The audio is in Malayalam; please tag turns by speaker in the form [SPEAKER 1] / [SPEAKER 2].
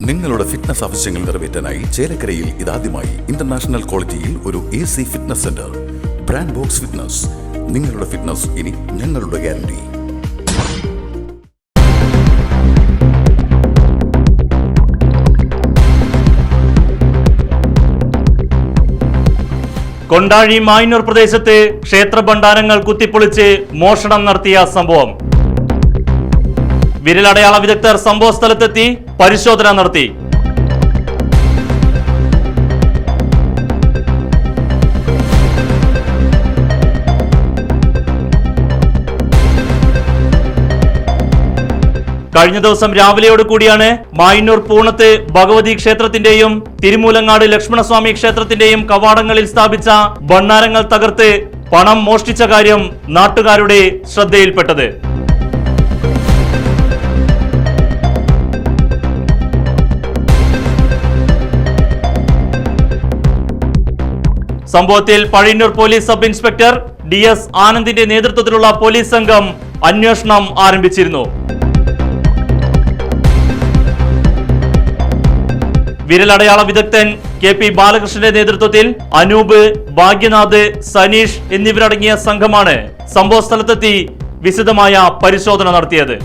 [SPEAKER 1] നിങ്ങളുടെ ഫിറ്റ്നസ് ആവശ്യങ്ങൾ നിറവേറ്റാനായി ചേലക്കരയിൽ ഇതാദ്യമായി ഇന്റർനാഷണൽ ക്വാളിറ്റിയിൽ ഒരു A C fitness centre brand box fitness നിങ്ങളുടെ ഫിറ്റ്നസ് ഇനി ഞങ്ങളുടെ ഗ്യാരണ്ടി
[SPEAKER 2] കൊണ്ടാഴി മായന്നൂർ പ്രദേശത്ത് ക്ഷേത്ര ഭണ്ഡാരങ്ങൾ കുത്തിപ്പൊളിച്ച് മോഷണം നടത്തിയ സംഭവം. വിരലടയാള വിദഗ്ധർ സംഭവ സ്ഥലത്തെത്തി. പരിശോധന നടത്തി. കഴിഞ്ഞ ദിവസം രാവിലെയോട് കൂടിയാണ് മായന്നൂർ പൂണത്ത് ഭഗവതി ക്ഷേത്രത്തിന്റെയും തിരുമൂലങ്ങാട് ലക്ഷ്മണസ്വാമി ക്ഷേത്രത്തിന്റെയും കവാടങ്ങളിൽ സ്ഥാപിച്ച ഭണ്ണാരങ്ങൾ തകർത്ത് പണം മോഷ്ടിച്ച കാര്യം നാട്ടുകാരുടെ ശ്രദ്ധയിൽപ്പെട്ടത്. സംഭവത്തിൽ Pazhayannur police sub inspector D S ആനന്ദിന്റെ നേതൃത്വത്തിലുള്ള പോലീസ് സംഘം അന്വേഷണം ആരംഭിച്ചിരുന്നു. വിരലടയാള വിദഗ്ധൻ കെ പി ബാലകൃഷ്ണന്റെ നേതൃത്വത്തിൽ അനൂപ് ഭാഗ്യനാഥ് സനീഷ് എന്നിവരടങ്ങിയ സംഘമാണ് സംഭവസ്ഥലത്തെത്തി വിശദമായ പരിശോധന നടത്തിയത്.